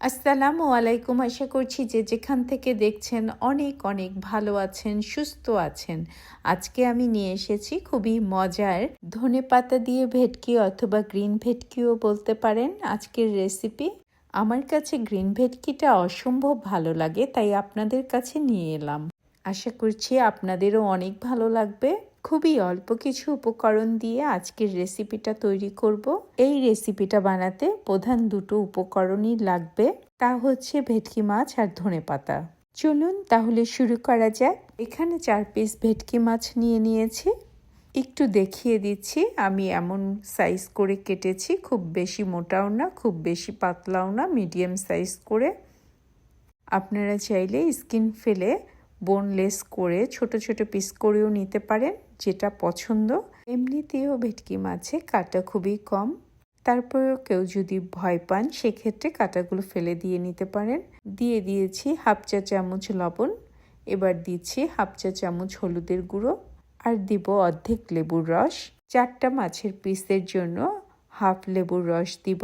আসসালামু আলাইকুম। আশা করছি যে যেখান থেকে দেখছেন অনেক অনেক ভালো আছেন, সুস্থ আছেন। আজকে আমি নিয়ে এসেছি খুবই মজার ধনে পাতা দিয়ে ভেটকি অথবা গ্রিন ভেটকিও বলতে পারেন আজকের রেসিপি। আমার কাছে গ্রিন ভেটকিটা অসম্ভব ভালো লাগে, তাই আপনাদের কাছে নিয়ে এলাম। আশা করছি আপনাদেরও অনেক ভালো লাগবে। খুবই অল্প কিছু উপকরণ দিয়ে আজকের রেসিপিটা তৈরি করব। এই রেসিপিটা বানাতে প্রধান দুটো উপকরণই লাগবে, তা হচ্ছে ভেটকি মাছ আর ধনে পাতা। চলুন তাহলে শুরু করা যাক। এখানে চার পিস ভেটকি মাছ নিয়ে নিয়েছি। একটু দেখিয়ে দিচ্ছি, আমি এমন সাইজ করে কেটেছি, খুব বেশি মোটাও না, খুব বেশি পাতলাও না মিডিয়াম সাইজ করে। আপনারা চাইলে স্কিন ফেলে বোনলেস করে ছোট ছোট পিস করেও নিতে পারেন। যেটা পছন্দ, এমনিতেও ভেটকি মাছে কাটা খুবই কম। তারপরেও কেউ যদি ভয় পান, সেক্ষেত্রে কাটাগুলো ফেলে দিয়ে নিতে পারেন। দিয়ে দিয়েছি হাফ চা চামচ লবণ, এবার দিচ্ছি হাফ চা চামচ হলুদের গুঁড়ো, আর দিব অর্ধেক লেবুর রস। চারটা মাছের পিসের জন্য হাফ লেবুর রস দিব।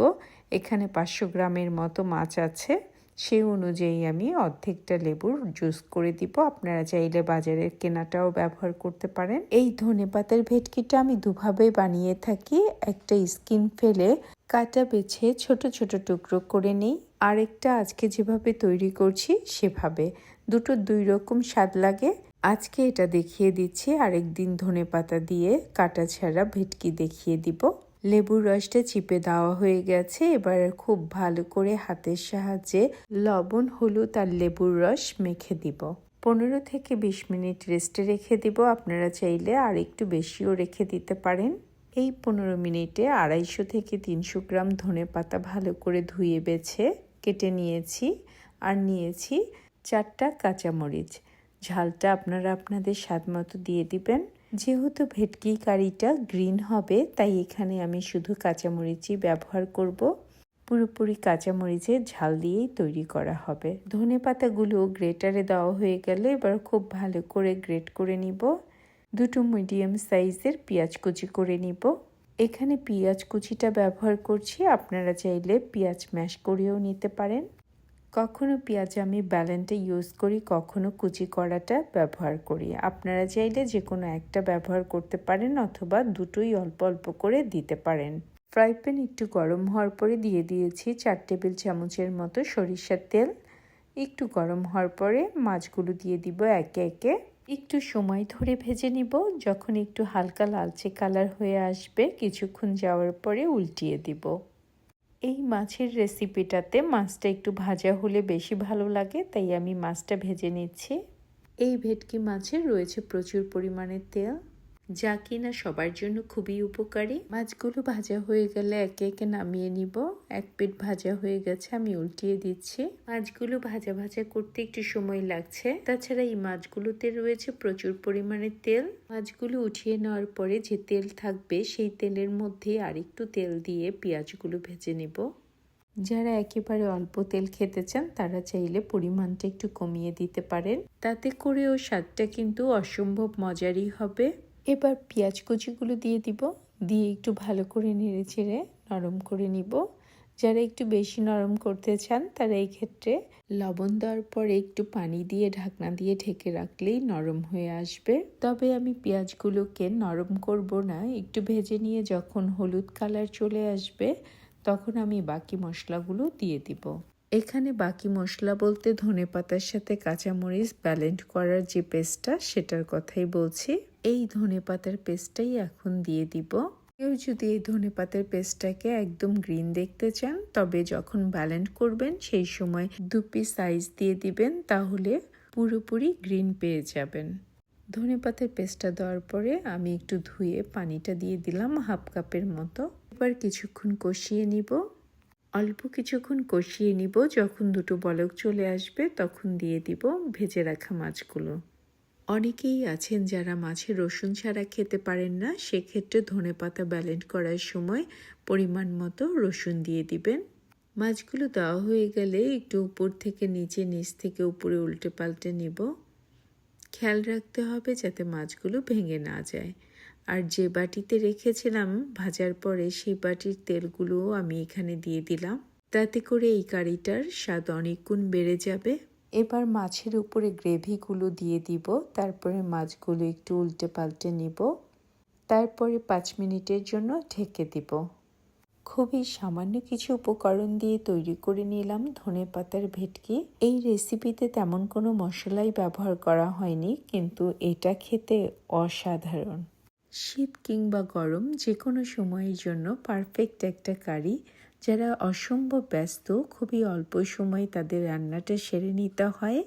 এখানে পাঁচশো গ্রামের মতো মাছ আছে। সেই অনুযায়ী আমি অর্ধেকটা লেবুর জুস করে দিব। আপনারা চাইলে বাজারের কেনাটাও ব্যবহার করতে পারেন। এই ধনে পাতার ভেটকিটা আমি দুভাবে বানিয়ে থাকি। একটা স্কিন ফেলে কাটা বেছে ছোট ছোট টুকরো করে নিই। আরেকটা আজকে যেভাবে তৈরি করছি সেভাবে। দুটো দুই রকম স্বাদ লাগে। আজকে এটা দেখিয়ে দিচ্ছি। আরেকদিন ধনে পাতা দিয়ে কাটা ছাড়া ভেটকি দেখিয়ে দিব। লেবুর রসটা চিপে দেওয়া হয়ে গেছে। এবার খুব ভালো করে হাতের সাহায্যে লবণ, হলুদ আর লেবুর রস মেখে দিব। পনেরো থেকে বিশ মিনিট রেস্টে রেখে দিব। আপনারা চাইলে আর একটু বেশিও রেখে দিতে পারেন। এই পনেরো মিনিটে আড়াইশো থেকে তিনশো গ্রাম ধনে পাতা ভালো করে ধুয়ে বেছে কেটে নিয়েছি আর নিয়েছি চারটা কাঁচামরিচ। ঝালটা আপনারা আপনাদের স্বাদ মতো দিয়ে দিবেন। যেহেতু ভেটকি কারিটা গ্রিন হবে, তাই এখানে আমি শুধু কাঁচামরিচই ব্যবহার করব। পুরোপুরি কাঁচামরিচের ঝাল দিয়েই তৈরি করা হবে। ধনে পাতাগুলো গ্রেটারে দেওয়া হয়ে গেলে এবার খুব ভালো করে গ্রেট করে নিব। দুটো মিডিয়াম সাইজের পেঁয়াজ কুচি করে নিব। এখানে পেঁয়াজ কুচিটা ব্যবহার করছি, আপনারা চাইলে পেঁয়াজ ম্যাশ করেও নিতে পারেন। কখনো পেঁয়াজ আমি ব্যালেনটা ইউজ করি, কখনো কুচি করাটা ব্যবহার করি। আপনারা চাইলে যে কোনো একটা ব্যবহার করতে পারেন অথবা দুটোই অল্প অল্প করে দিতে পারেন। ফ্রাই প্যান একটু গরম হওয়ার পরে দিয়ে দিয়েছি চার টেবিল চামচের মতো সরিষার তেল। একটু গরম হওয়ার পরে মাছগুলো দিয়ে দিব একে একে। একটু সময় ধরে ভেজে নিব, যখন একটু হালকা লালচে কালার হয়ে আসবে, কিছুক্ষণ যাওয়ার পরে উল্টিয়ে দিব। এই মাছের রেসিপিটাতে মাছটা একটু ভাজা হলে বেশি ভালো লাগে, তাই আমি মাছটা ভেজে নিচ্ছি। এই ভেটকি মাছের রয়েছে প্রচুর পরিমাণে তেল। যা কিনা সবার জন্য খুবই উপকারী। মাছগুলো ভাজা হয়ে গেলে একে একে নামিয়ে নিব। এক পিঠ ভাজা হয়ে গেছে আমি উল্টিয়ে দিচ্ছি। মাছগুলো ভাজা ভাজা করতে একটু সময় লাগছে। তাছাড়া এই মাছগুলোতে রয়েছে প্রচুর পরিমাণে তেল। মাছগুলো উঠিয়ে নেওয়ার পরে যে তেল থাকবে সেই তেলের মধ্যে আরেকটু তেল দিয়ে পেঁয়াজগুলো ভেজে নেব। যারা একেবারে অল্প তেল খেতে চান তারা চাইলে পরিমাণটা একটু কমিয়ে দিতে পারেন। তাতে করেও স্বাদটা কিন্তু অসম্ভব মজারই হবে। এবার পেঁয়াজ কুচিগুলো দিয়ে দিব। দিয়ে একটু ভালো করে নেড়ে চেড়ে নরম করে নিব। যারা একটু বেশি নরম করতে চান, তারা এই ক্ষেত্রে লবণ দেওয়ার পরে একটু পানি দিয়ে ঢাকনা দিয়ে ঢেকে রাখলেই নরম হয়ে আসবে। তবে আমি পেঁয়াজগুলোকে নরম করব না, একটু ভেজে নিয়ে যখন হলুদ কালার চলে আসবে, তখন আমি বাকি মশলাগুলো দিয়ে দিব। এখানে বাকি মশলা বলতে ধনে পাতার সাথে কাঁচামরিচ ব্যালেন্ড করার যে পেস্টটা, সেটার কথাই বলছি। এই ধনে পাতার পেস্টটাই এখন দিয়ে দিব। কেউ যদি এই ধনে পাতার পেস্টটাকে একদম গ্রিন দেখতে চান, তবে যখন ব্যালেন্ড করবেন, সেই সময় দু পিস সাইজ দিয়ে দিবেন, তাহলে পুরোপুরি গ্রিন পেয়ে যাবেন। ধনে পাতার পেস্টটা দেওয়ার পরে আমি একটু ধুয়ে পানিটা দিয়ে দিলাম হাফ কাপের মতো। এবার কিছুক্ষণ কষিয়ে নিব। অল্প কিছুক্ষণ কষিয়ে নিব। যখন দুটো বলক চলে আসবে, তখন দিয়ে দিব ভেজে রাখা মাছগুলো। অনেকেই আছেন যারা মাছের রসুন ছাড়া খেতে পারেন না। সেক্ষেত্রে ধনে পাতা ব্যালেন্ড করার সময় পরিমাণ মতো রসুন দিয়ে দিবেন। মাছগুলো দেওয়া হয়ে গেলে একটু উপর থেকে নিচে, নিচ থেকে উপরে উল্টে পাল্টে নিব। খেয়াল রাখতে হবে যাতে মাছগুলো ভেঙে না যায়। আর যে বাটিতে রেখেছিলাম ভাজার পরে সেই বাটির তেলগুলোও আমি এখানে দিয়ে দিলাম। তাতে করে এই কারিটার স্বাদ অনেক গুণ বেড়ে যাবে। এবার মাছের উপরে গ্রেভিগুলো দিয়ে দিব, তারপরে মাছগুলো একটু উল্টে পাল্টে নিব। তারপরে পাঁচ মিনিটের জন্য ঢেকে দিব। খুবই সামান্য কিছু উপকরণ দিয়ে তৈরি করে নিলাম ধনে পাতার ভেটকি। এই রেসিপিতে তেমন কোনো মশলাই ব্যবহার করা হয়নি, কিন্তু এটা খেতে অসাধারণ। শীত কিংবা গরম যে কোনো সময়ের জন্য পারফেক্ট একটা কারি, যারা অসম্ভব ব্যস্ত, খুবই অল্প সময়ে তাদের রান্নাটা সেরে নিতে হয়।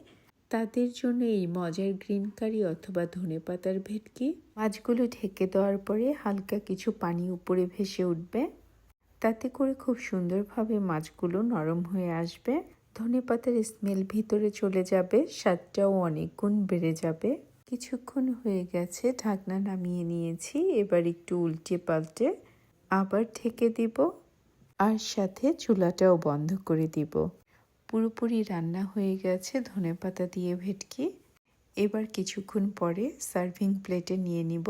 তাদের জন্য এই মজার গ্রিন কারি অথবা ধনে পাতার ভেটকি, মাছগুলো ঢেকে দেওয়ার পরে হালকা কিছু পানি উপরে ভেসে উঠবে। তাতে করে খুব সুন্দরভাবে মাছগুলো নরম হয়ে আসবে। ধনে পাতার স্মেল ভিতরে চলে যাবে, স্বাদটাও অনেক গুণ বেড়ে যাবে। কিছুক্ষণ হয়ে গেছে, ঢাকনা নামিয়ে নিয়েছি। এবার একটু উল্টে পাল্টে আবার ঢেকে দিব আর সাথে চুলাটাও বন্ধ করে দিব। পুরোপুরি রান্না হয়ে গেছে ধনে পাতা দিয়ে ভেটকি। এবার কিছুক্ষণ পরে সার্ভিং প্লেটে নিয়ে নিব।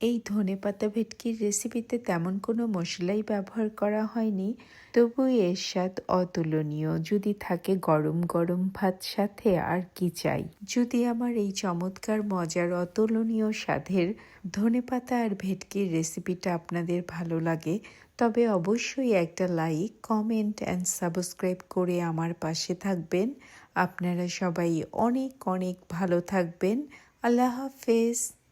এই ধনে পাতা ভেটকির রেসিপিতে তেমন কোনো মশলাই ব্যবহার করা হয়নি। তবু এর স্বাদ অতুলনীয়। যদি থাকে গরম গরম ভাত সাথে, আর কি চাই? যদি আমার এই চমৎকার, মজার, অতুলনীয় স্বাদের ধনে পাতা আর ভেটকির রেসিপিটা আপনাদের ভালো লাগে, তবে অবশ্যই একটা লাইক কমেন্ট অ্যান্ড সাবস্ক্রাইব করে আমার পাশে থাকবেন। আপনারা সবাই অনেক অনেক ভালো থাকবেন। আল্লাহ হাফেজ।